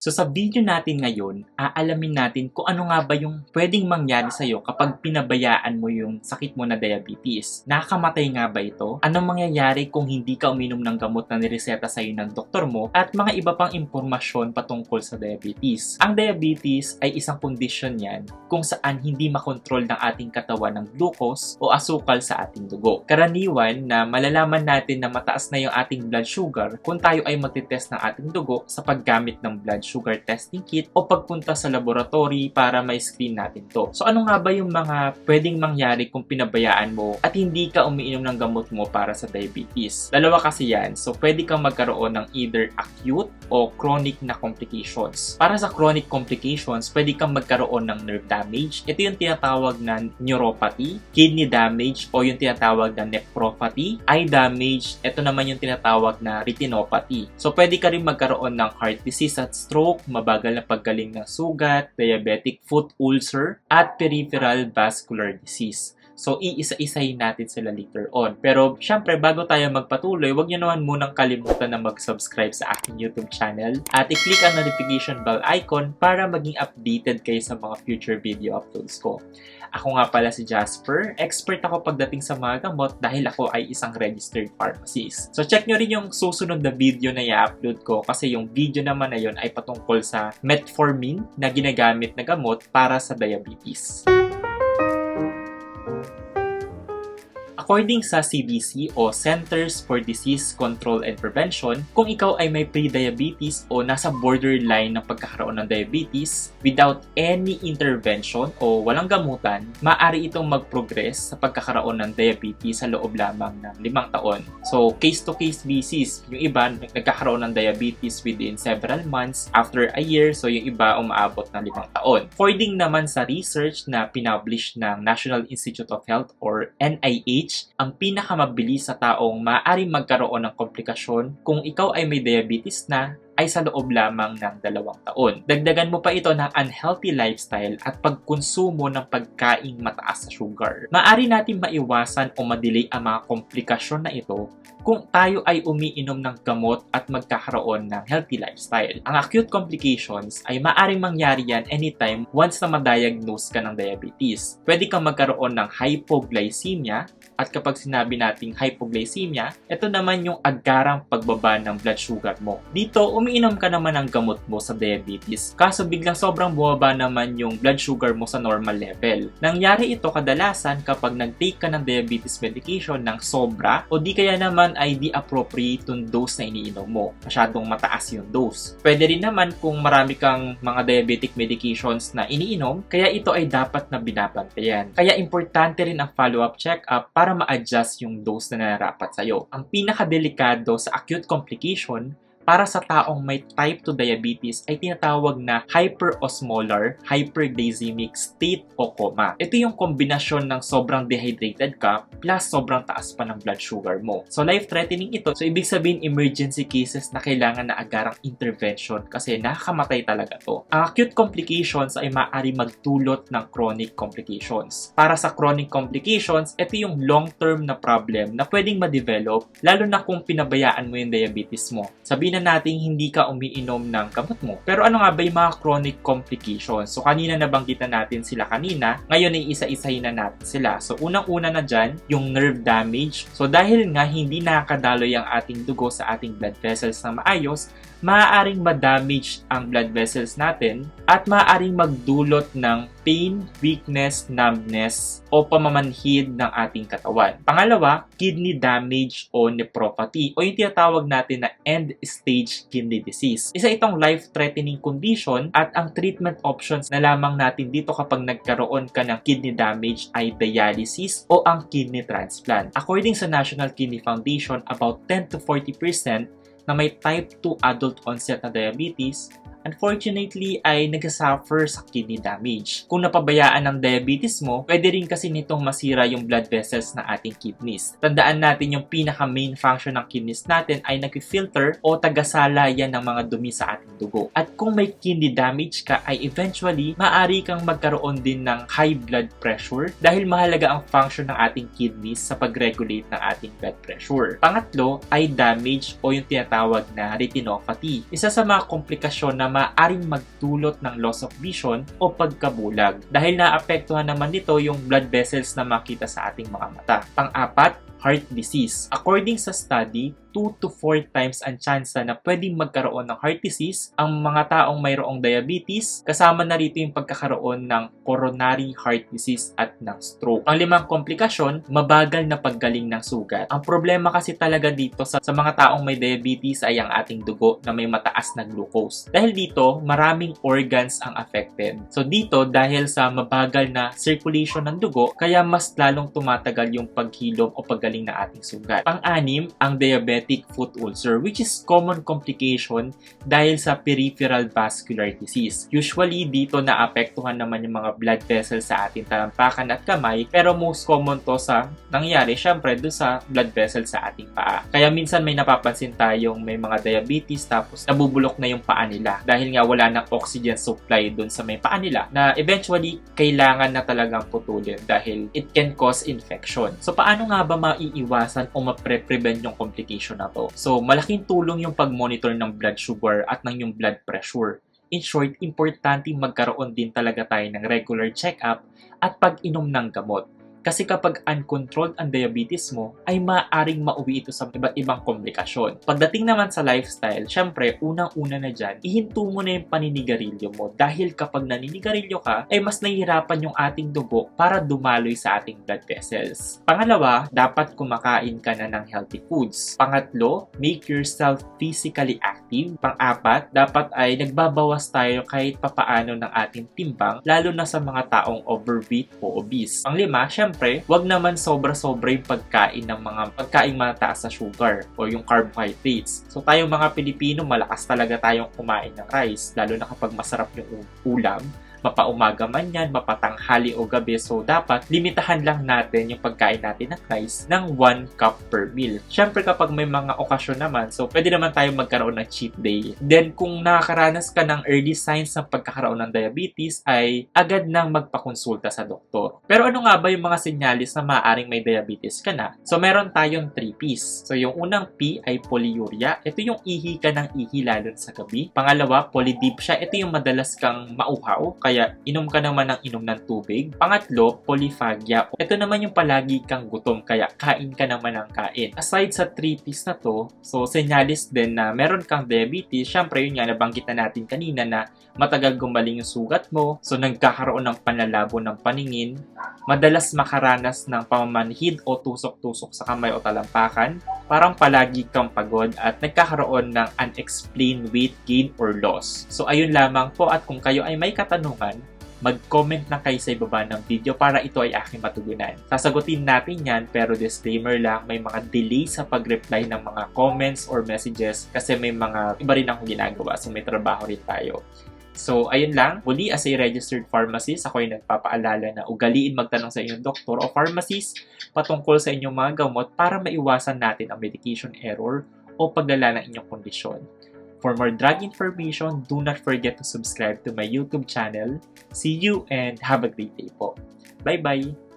So sa video natin ngayon, aalamin natin kung ano nga ba yung pwedeng mangyari sa'yo kapag pinabayaan mo yung sakit mo na diabetes. Nakakamatay nga ba ito? Anong mangyayari kung hindi ka uminom ng gamot na nireseta sa'yo ng doktor mo? At mga iba pang impormasyon patungkol sa diabetes. Ang diabetes ay isang kondisyon yan kung saan hindi makontrol ng ating katawan ng glucose o asukal sa ating dugo. Karaniwan na malalaman natin na mataas na yung ating blood sugar kung tayo ay magtitest ng ating dugo sa paggamit ng blood sugar testing kit o pagpunta sa laboratory para may screen natin to. So ano nga ba yung mga pwedeng mangyari kung pinabayaan mo at hindi ka umiinom ng gamot mo para sa diabetes? Dalawa kasi yan. So pwede kang magkaroon ng either acute o chronic na complications. Para sa chronic complications, pwede kang magkaroon ng nerve damage. Ito yung tinatawag na neuropathy, kidney damage o yung tinatawag na nephropathy, eye damage, ito naman yung tinatawag na retinopathy. So pwede ka rin magkaroon ng heart disease at stroke, mabagal na paggaling ng sugat, diabetic foot ulcer, at peripheral vascular disease. So, iisa-isahin natin sila later on. Pero, syempre, bago tayo magpatuloy, huwag nyo naman munang kalimutan na mag-subscribe sa aking YouTube channel at i-click ang notification bell icon para maging updated kayo sa mga future video uploads ko. Ako nga pala si Jasper. Expert ako pagdating sa mga gamot dahil ako ay isang registered pharmacist. So check nyo rin yung susunod na video na i-upload ko kasi yung video naman na yun ay patungkol sa metformin na ginagamit na gamot para sa diabetes. According sa CDC o Centers for Disease Control and Prevention, kung ikaw ay may pre-diabetes o nasa borderline ng pagkakaroon ng diabetes, without any intervention o walang gamutan, maaari itong mag-progress sa pagkakaroon ng diabetes sa loob lamang ng limang taon. So, case-to-case basis, yung iba nagkakaroon ng diabetes within several months after a year, so yung iba umaabot ng limang taon. According naman sa research na pinublish ng National Institute of Health or NIH, ang pinakamabilis sa taong maaaring magkaroon ng komplikasyon kung ikaw ay may diabetes na ay sa loob lamang ng dalawang taon. Dagdagan mo pa ito ng unhealthy lifestyle at pagkonsumo ng pagkaing mataas sa sugar. Maari natin maiwasan o madelay ang mga komplikasyon na ito kung tayo ay umiinom ng gamot at magkakaroon ng healthy lifestyle. Ang acute complications ay maaring mangyari yan anytime once na ma-diagnose ka ng diabetes. Pwede kang magkaroon ng hypoglycemia at kapag sinabi nating hypoglycemia, ito naman yung agarang pagbaba ng blood sugar mo. Dito, umiinom ka naman ng gamot mo sa diabetes. Kaso biglang sobrang bumaba naman yung blood sugar mo sa normal level. Nangyari ito kadalasan kapag nag-take ka ng diabetes medication ng sobra o di kaya naman ay di appropriate yung dose na iniinom mo. Masyadong mataas yung dose. Pwede rin naman kung marami kang mga diabetic medications na iniinom, kaya ito ay dapat na binabantayan. Kaya importante rin ang follow-up check-up para ma-adjust yung dose na nararapat sa'yo. Ang pinakadelikado sa acute complication para sa taong may type 2 diabetes ay tinatawag na hyperosmolar hyperglycemic state o coma. Ito yung kombinasyon ng sobrang dehydrated ka plus sobrang taas pa ng blood sugar mo. So life-threatening ito. So ibig sabihin emergency cases na kailangan na agarang intervention kasi nakakamatay talaga to. Ang acute complications ay maaari magdulot ng chronic complications. Para sa chronic complications, ito yung long-term na problem na pwedeng ma-develop lalo na kung pinabayaan mo yung diabetes mo. Sabihin na natin hindi ka umiinom ng gamot mo. Pero ano nga ba yung mga chronic complications? So kanina nabanggit na natin sila kanina, ngayon ay isa-isahin na natin sila. So unang-una na dyan, yung nerve damage. So dahil nga hindi nakakadaloy ang ating dugo sa ating blood vessels na maayos, maaaring ma-damage ang blood vessels natin at maaaring magdulot ng pain, weakness, numbness o pamamanhid ng ating katawan. Pangalawa, kidney damage o nephropathy o yung tinatawag natin na end-stage kidney disease. Isa itong life-threatening condition at ang treatment options na lamang natin dito kapag nagkaroon ka ng kidney damage ay dialysis o ang kidney transplant. According sa National Kidney Foundation, about 10 to 40% na may type 2 adult onset na diabetes unfortunately ay nagsasuffer sa kidney damage. Kung napabayaan ng diabetes mo, pwede rin kasi nitong masira yung blood vessels na ating kidneys. Tandaan natin yung pinaka main function ng kidneys natin ay nag-filter o tagasala yan ng mga dumi sa ating dugo. At kung may kidney damage ka ay eventually maaari kang magkaroon din ng high blood pressure dahil mahalaga ang function ng ating kidneys sa pag-regulate ng ating blood pressure. Pangatlo ay damage o yung tinatawag na retinopathy. Isa sa mga komplikasyon na maaring magdulot ng loss of vision o pagkabulag dahil naapektuhan naman nito yung blood vessels na makita sa ating mga mata. Pang-apat, heart disease. According sa study, 2 to 4 times ang chance na pwedeng magkaroon ng heart disease ang mga taong mayroong diabetes, kasama na rito yung pagkakaroon ng coronary heart disease at ng stroke. Ang limang komplikasyon, mabagal na paggaling ng sugat. Ang problema kasi talaga dito sa, sa mga taong may diabetes ay ang ating dugo na may mataas na glucose. Dahil dito, maraming organs ang affected. So dito, dahil sa mabagal na circulation ng dugo, kaya mas lalong tumatagal yung paghilom o paggaling ng ating sugat. Pang-anim, ang diabetic foot ulcer which is common complication dahil sa peripheral vascular disease. Usually, dito naapektuhan naman yung mga blood vessels sa ating talampakan at kamay pero most common to sa nangyari syempre doon sa blood vessels sa ating paa. Kaya minsan may napapansin tayong may mga diabetes tapos nabubulok na yung paa nila dahil nga wala ng oxygen supply doon sa may paa nila na eventually kailangan na talagang putulin dahil it can cause infection. So paano nga ba maiiwasan o mapre-prevent yung complication na to. So, malaking tulong yung pag-monitor ng blood sugar at ng yung blood pressure. In short, importante magkaroon din talaga tayo ng regular check-up at pag-inom ng gamot. Kasi kapag uncontrolled ang diabetes mo, ay maaaring mauwi ito sa iba't ibang komplikasyon. Pagdating naman sa lifestyle, syempre, unang-una na dyan, ihinto mo na yung paninigarilyo mo dahil kapag naninigarilyo ka, ay mas nahihirapan yung ating dugo para dumaloy sa ating blood vessels. Pangalawa, dapat kumakain ka na ng healthy foods. Pangatlo, make yourself physically active. Pang-apat, dapat ay nagbabawas tayo kahit papaano ng ating timbang, lalo na sa mga taong overweight o obese. Panglima, syempre, syempre, wag naman sobra-sobra yung pagkain ng mga pagkain mataas sa sugar o yung carbohydrates. So tayong mga Pilipino, malakas talaga tayong kumain ng rice, lalo na kapag masarap yung ulam mapaumaga man yan, mapatanghali o gabi. So, dapat limitahan lang natin yung pagkain natin ng rice ng 1 cup per meal. Siyempre, kapag may mga okasyon naman, so pwede naman tayo magkaroon ng cheat day. Then, kung nakakaranas ka ng early signs ng pagkakaroon ng diabetes, ay agad nang magpakonsulta sa doktor. Pero ano nga ba yung mga senyalis na maaaring may diabetes ka na? So, meron tayong 3 P's. So, yung unang P ay polyuria. Ito yung ihi ka ng ihi lalo sa gabi. Pangalawa, polydipsia. Ito yung madalas kang mauhaw, kaya inom ka naman ng inom ng tubig. Pangatlo, polyphagia. Ito naman yung palagi kang gutom kaya kain ka naman ng kain. Aside sa 3 P's na to, so senyalis din na meron kang diabetes, syempre yun nga nabanggit na natin kanina na matagal gumaling yung sugat mo, so nagkakaroon ng panlalabo ng paningin, madalas makaranas ng pamamanhid o tusok-tusok sa kamay o talampakan, parang palagi kang pagod at nagkakaroon ng unexplained weight gain or loss. So ayun lamang po at kung kayo ay may katanungan, mag-comment na kayo sa ibaba ng video para ito ay aking matugunan. Sasagutin natin yan pero disclaimer lang, may mga delay sa pag-reply ng mga comments or messages kasi may mga iba rin akong ginagawa so may trabaho rin tayo. So, ayun lang. Muli, as a registered pharmacist, ako ay nagpapaalala na ugaliin magtanong sa inyong doktor o pharmacist patungkol sa inyong mga gamot para maiwasan natin ang medication error o paglala ng inyong kondisyon. For more drug information, do not forget to subscribe to my YouTube channel. See you and have a great day po. Bye-bye!